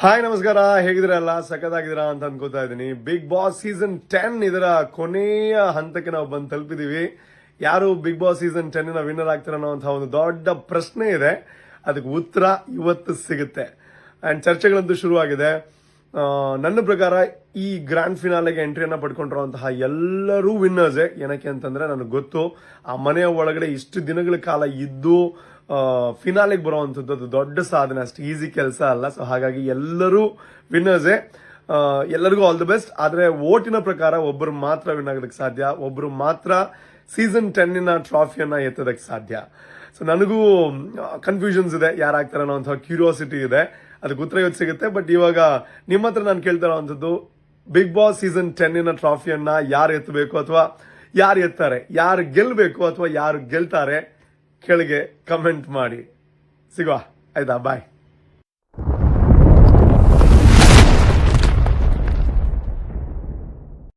Hi, ನಮಸ್ಕಾರ. ಹೇಗಿದ್ರಲ್ಲ ಸಖತ್ತಾಗಿದ್ದೀರಾ ಅಂತ ಅನ್ಕೋತಾ ಇದ್ದೀನಿ. ಬಿಗ್ ಬಾಸ್ ಸೀಸನ್ ಟೆನ್ ಇದರ ಕೊನೆಯ ಹಂತಕ್ಕೆ ನಾವು ಬಂದು ತಲುಪಿದೀವಿ. ಯಾರು ಬಿಗ್ ಬಾಸ್ ಸೀಸನ್ ಟೆನ್ನ ವಿನ್ನರ್ ಆಗ್ತಾರೆ ಅನ್ನೋ ಒಂದು ದೊಡ್ಡ ಪ್ರಶ್ನೆ ಇದೆ. ಅದಕ್ಕೆ ಉತ್ತರ ಇವತ್ತು ಸಿಗುತ್ತೆ. ಅಂಡ್ ಚರ್ಚೆಗಳಂತೂ ಶುರುವಾಗಿದೆ. ನನ್ನ ಪ್ರಕಾರ ಈ ಗ್ರ್ಯಾಂಡ್ ಫಿನಾಲೆಗೆ ಎಂಟ್ರಿಯನ್ನು ಪಡ್ಕೊಂಡಿರುವಂತಹ ಎಲ್ಲರೂ ವಿನ್ನರ್ಸೇ ಏನಕ್ಕೆ ಅಂತಂದ್ರೆ, ನನಗೆ ಗೊತ್ತು. ಆ ಮನೆಯ ಒಳಗಡೆ ಇಷ್ಟು ದಿನಗಳ ಕಾಲ ಇದ್ದು ಫಿನಾಲೆಗೆ ಬರುವಂಥದ್ದು ಅದು ದೊಡ್ಡ ಸಾಧನೆ ಅಷ್ಟು. ಈಸಿ ಕೆಲಸ ಅಲ್ಲ. ಸೊ ಹಾಗಾಗಿ ಎಲ್ಲರೂ ವಿನ್ನರ್ಸೇ ಎಲ್ಲರಿಗೂ ಆಲ್ ದಿ ಬೆಸ್ಟ್ ಆದರೆ ಓಟಿನ ಪ್ರಕಾರ ಒಬ್ಬರು ಮಾತ್ರ ವಿನ್ ಆಗೋದಕ್ಕೆ ಸಾಧ್ಯ. ಒಬ್ಬರು ಮಾತ್ರ ಸೀಸನ್ ಟೆನ್ನಿನ ಟ್ರಾಫಿಯನ್ನು ಎತ್ತೋದಕ್ಕೆ ಸಾಧ್ಯ. ಸೊ ನನಗೂ ಕನ್ಫ್ಯೂಷನ್ಸ್ ಇದೆ. ಯಾರಾಗ್ತಾರೆ ಅನ್ನೋ ಕ್ಯೂರಿಯಾಸಿಟಿ ಇದೆ. ಅದಕ್ಕೆ ಉತ್ತರ ಇವತ್ತು ಸಿಗುತ್ತೆ. ಬಟ್ ಇವಾಗ ನಿಮ್ಮ ಹತ್ರ ನಾನು ಕೇಳ್ತಾ ಇರೋವಂಥದ್ದು ಬಿಗ್ ಬಾಸ್ ಸೀಸನ್ ಟೆನ್ನಿನ ಟ್ರಾಫಿಯನ್ನು ಯಾರು ಎತ್ತಬೇಕು ಅಥವಾ ಯಾರು ಎತ್ತಾರೆ? ಯಾರು ಗೆಲ್ಲಬೇಕು ಅಥವಾ ಯಾರು ಗೆಲ್ತಾರೆ? ಕೆಳಗೆ ಕಮೆಂಟ್ ಮಾಡಿ. ಸಿಗುವ. ಆಯ್ತಾ ಬಾಯ್